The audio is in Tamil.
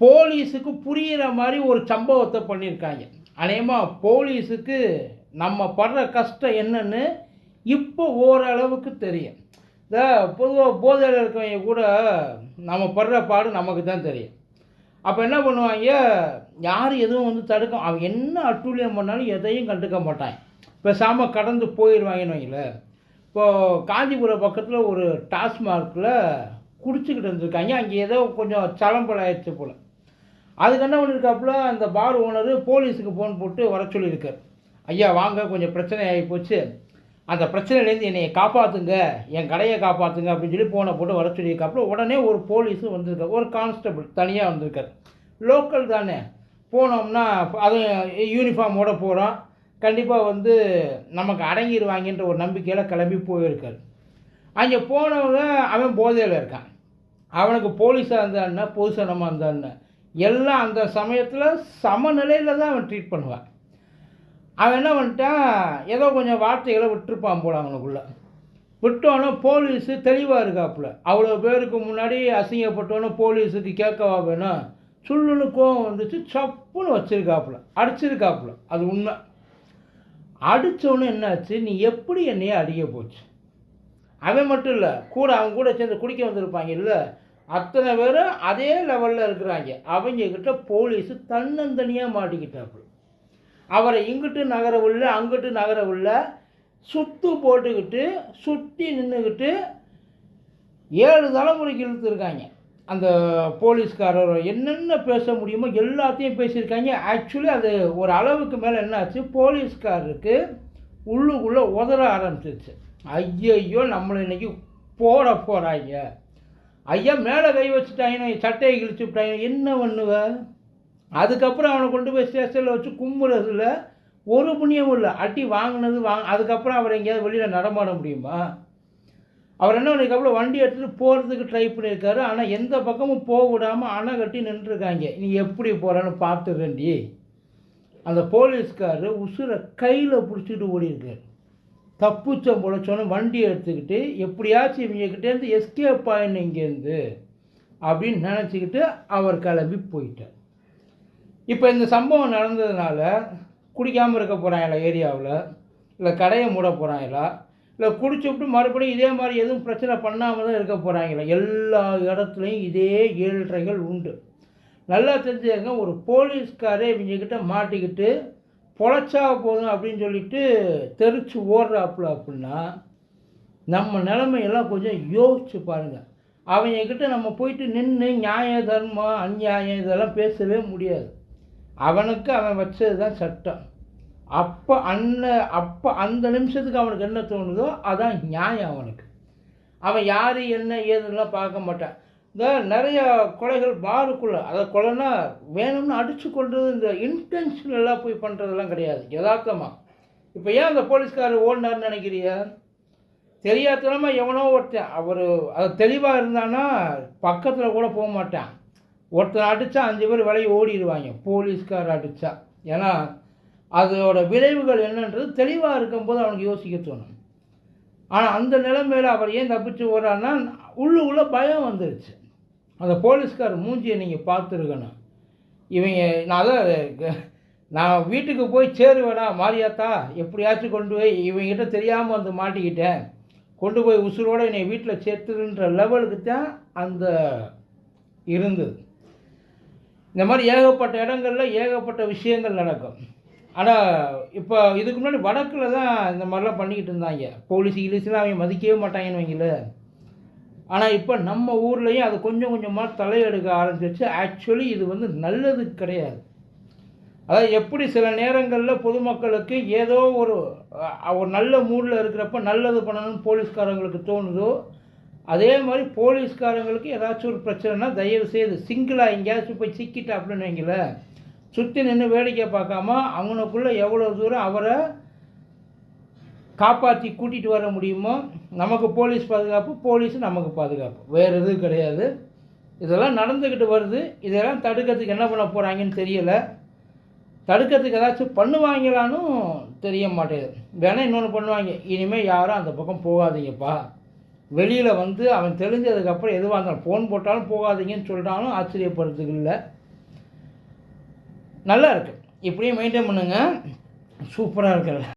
போலீஸுக்கு புரிகிற மாதிரி ஒரு சம்பவத்தை பண்ணியிருக்காங்க. அநேகமாக போலீஸுக்கு நம்ம படுற கஷ்டம் என்னன்னு இப்போ ஓரளவுக்கு தெரியும். இந்த பொதுவாக போதையில் இருக்கவங்க கூட நம்ம படுற பாடு நமக்கு தான் தெரியும். அப்போ என்ன பண்ணுவாங்க? யார் எதுவும் வந்து தடுக்க அவன் என்ன அட்டூழியம் பண்ணாலும் எதையும் கண்டுக்க மாட்டான் பேசாமல் கடந்து போயிடுவாங்கன்னு வைங்களேன். இப்போது காஞ்சிபுரம் பக்கத்தில் ஒரு டாஸ்மார்க்கில் குடிச்சிக்கிட்டு இருந்திருக்காங்க. அங்கே ஏதோ கொஞ்சம் சலம்பல் ஆயிடுச்சு போல். அதுக்கு என்ன பண்ணியிருக்காப்புல அந்த பார் ஓனர் போலீஸுக்கு ஃபோன் போட்டு வர சொல்லியிருக்கார். ஐயா வாங்க கொஞ்சம் பிரச்சனை ஆகி போச்சு. அந்த பிரச்சனையிலேருந்து என்னை காப்பாற்றுங்க என் கடையை காப்பாற்றுங்க அப்படின்னு சொல்லி ஃபோனை போட்டு வர சொல்லியிருக்காப்புல உடனே ஒரு போலீஸும் வந்திருக்கார். ஒரு கான்ஸ்டபிள் தனியாக வந்திருக்கார். லோக்கல் தானே. போனோம்னா அதுவும் யூனிஃபார்மோட போகிறோம் கண்டிப்பாக வந்து நமக்கு அடங்கிடுவாங்கன்ற ஒரு நம்பிக்கையில் கிளம்பி போயிருக்கார். அங்கே போனவங்க அவன் போதையில் இருக்கான். அவனுக்கு போலீஸாக இருந்தான்னா பொதுசனமாக இருந்தான்னு எல்லாம் அந்த சமயத்தில் சமநிலையில் தான் அவன் ட்ரீட் பண்ணுவான். அவன் என்ன பண்ணிட்டான்? ஏதோ கொஞ்சம் வார்த்தைகளை விட்டுருப்பான் போல அவனுக்குள்ளே. விட்டோன்னே போலீஸு தெளிவாக இருக்காப்புல. அவ்வளோ பேருக்கு முன்னாடி அசிங்கப்பட்டோன்னே போலீஸுக்கு கேட்கவா வேணும். சுள்ளுன்னு கோவம் வந்துச்சு சப்புன்னு வச்சுருக்காப்புல. அடிச்சிருக்காப்புல. அது உண்மை. அடித்தோன்னு என்னாச்சு? நீ எப்படி என்னையே அடிக்க போச்சு? அவன் மட்டும் இல்லை கூட அவன் கூட சேர்ந்து குடிக்க வந்திருப்பாங்க இல்லை அத்தனை பேரும் அதே லெவலில் இருக்கிறாங்க. அவங்கக்கிட்ட போலீஸு தன்னந்தனியாக மாட்டிக்கிட்டாப்புல. அவரை இங்கிட்டு நகரவில்ல அங்கிட்டு நகரவில்ல சுத்து போட்டுக்கிட்டு சுற்றி நின்றுக்கிட்டு ஏழு தலைமுறைக்கு இழுத்துருக்காங்க அந்த போலீஸ்காரர் என்னென்ன பேச முடியுமோ எல்லாத்தையும் பேசியிருக்காங்க. ஆக்சுவலி அது ஒரு அளவுக்கு மேலே என்னாச்சு? போலீஸ்காரருக்கு உள்ளுக்குள்ளே உதற ஆரம்பிச்சிருச்சு. ஐயையோ நம்மளை இன்னைக்கு போட போகிறாங்க ஐயா மேலே கை வச்சுட்டாயினே சட்டையை கிழிச்சு விட்டாங்க என்ன பண்ணுவ? அதுக்கப்புறம் அவனை கொண்டு போய் ஸ்டேஷனில் வச்சு கும்புறதுல ஒரு புண்ணியமும் இல்லை. அட்டி வாங்கினது வாங்க அதுக்கப்புறம் அவர் எங்கேயாவது வெளியில் நடமாட முடியுமா? அவர் என்ன பண்ணிருக்காப்புல வண்டி எடுத்துகிட்டு போகிறதுக்கு ட்ரை பண்ணியிருக்காரு ஆனால் எந்த பக்கமும் போக விடாமல் அணை கட்டி நின்றுருக்காங்க. நீ எப்படி போகிறேன்னு பார்த்துக்கண்டி அந்த போலீஸ்காரர் உசுரை கையில் பிடிச்சிட்டு ஓடியிருக்காரு. தப்புச்சம் போல சொன்ன வண்டி எடுத்துக்கிட்டு எப்படியாச்சும் இவங்ககிட்டேருந்து எஸ்கேப் ஆயின்னு இங்கேருந்து அப்படின்னு நினச்சிக்கிட்டு அவர் கிளம்பி போயிட்டார். இப்போ இந்த சம்பவம் நடந்ததுனால குடிக்காமல் இருக்க போகிறாங்களா ஏரியாவில்? இல்லை கடையை மூட போகிறாங்களா இல்லை குடிச்சுவிட்டு மறுபடியும் இதே மாதிரி எதுவும் பிரச்சனை பண்ணாமல் தான் இருக்க போகிறாங்களா எல்லா இடத்துலையும் இதே ஏழ்றைகள் உண்டு. நல்லா தெரிஞ்சுக்கங்க ஒரு போலீஸ்காரே இவங்கக்கிட்ட மாட்டிக்கிட்டு பொழைச்சா போதும் அப்படின்னு சொல்லிட்டு தெரிச்சு ஓடுறாப்புல அப்படின்னா நம்ம நிலைமையெல்லாம் கொஞ்சம் யோசிச்சு பாருங்கள் அவங்கக்கிட்ட நம்ம போயிட்டு நின்று நியாய தர்மம் அந்நியாயம் இதெல்லாம் பேசவே முடியாது. அவனுக்கு அவன் வச்சது தான் சட்டம். அப்போ அந்த அப்போ அந்த நிமிஷத்துக்கு அவனுக்கு என்ன தோணுதோ அதான் நியாயம் அவனுக்கு. அவன் யார் என்ன ஏதுன்னெலாம் பார்க்க மாட்டான். இந்த நிறையா கொலைகள் பாருக்குள்ளே அதை கொலைன்னா வேணும்னு அடித்து கொண்டது இந்த இன்டென்ஷனலாக போய் பண்ணுறதெல்லாம் கிடையாது யதார்த்தமாக இப்போ ஏன் அந்த போலீஸ்காரர் ஓடினார்னு நினைக்கிறியா தெரியாதனமாக எவனோ ஒருத்தன் அவர் அது தெளிவாக இருந்தான்னா பக்கத்தில் கூட போக மாட்டான். ஒருத்தன் அடித்தா அஞ்சு பேர் விலையை ஓடிடுவாங்க போலீஸ்கார் அடித்தா ஏன்னா அதோட விளைவுகள் என்னன்றது தெளிவாக இருக்கும்போது அவனுக்கு யோசிக்க தோணும். ஆனால் அந்த நிலைமையில் அவர் ஏன் தப்பிச்சு ஓடுறான்னா உள்ளுக்குள்ளே பயம் வந்துருச்சு. அந்த போலீஸ்கார் மூஞ்சியை நீங்கள் பார்த்துருக்கணும். இவங்க நான் அதான் நான் வீட்டுக்கு போய் சேருவேனா மாரியாத்தா எப்படியாச்சும் கொண்டு போய் இவங்ககிட்ட தெரியாமல் வந்து மாட்டிக்கிட்டேன். கொண்டு போய் உசுரோடு என்னை வீட்டில் சேர்த்துருன்ற லெவலுக்கு தான் அந்த இருந்தது. இந்த மாதிரி ஏகப்பட்ட இடங்களில் ஏகப்பட்ட விஷயங்கள் நடக்கும். ஆனால் இப்போ இதுக்கு முன்னாடி வடக்கில் தான் இந்த மாதிரிலாம் பண்ணிக்கிட்டு இருந்தாங்க. போலீஸ் கீலீஸ்லாம் அவங்க மதிக்கவே மாட்டாங்கன்னு வைங்களேன். ஆனால் இப்போ நம்ம ஊர்லேயும் அது கொஞ்சம் கொஞ்சமாக தலையெடுக்க ஆரம்பிச்சிருச்சு. ஆக்சுவலி இது வந்து நல்லது கிடையாது. அதாவது எப்படி சில நேரங்களில் பொதுமக்களுக்கு ஏதோ ஒரு ஒரு நல்ல மூடில் இருக்கிறப்ப நல்லது பண்ணணும்னு போலீஸ்காரங்களுக்கு தோணுதோ அதே மாதிரி போலீஸ்காரங்களுக்கு ஏதாச்சும் ஒரு பிரச்சனைனா தயவு செய்து சிங்கிளாக எங்கேயாச்சும் போய் சிக்கிட்டா அப்படின்னு வைங்களேன். சுற்றி நின்று வேடிக்கை பார்க்காம அவனுக்குள்ளே எவ்வளோ தூரம் அவரை காப்பாற்றி கூட்டிகிட்டு வர முடியுமோ நமக்கு போலீஸ் பாதுகாப்பு போலீஸ் நமக்கு பாதுகாப்பு. வேறு எதுவும் கிடையாது. இதெல்லாம் நடந்துக்கிட்டு வருது. இதெல்லாம் தடுக்கிறதுக்கு என்ன பண்ண போகிறாங்கன்னு தெரியலை. தடுக்கிறதுக்கு ஏதாச்சும் பண்ணுவாங்களானும் தெரிய மாட்டேங்குது. வேணால் இன்னொன்று பண்ணுவாங்க. இனிமேல் யாரும் அந்த பக்கம் போகாதீங்கப்பா. வெளியில் வந்து அவன் தெரிஞ்சதுக்கப்புறம் எதுவாக இருந்தாலும் ஃபோன் போட்டாலும் போகாதீங்கன்னு சொல்லிட்டாலும் ஆச்சரியப்படுறதுக்கு இல்லை. நல்லா இருக்குது இப்படியே மெயின்டைன் பண்ணுங்கள் சூப்பராக இருக்குல்ல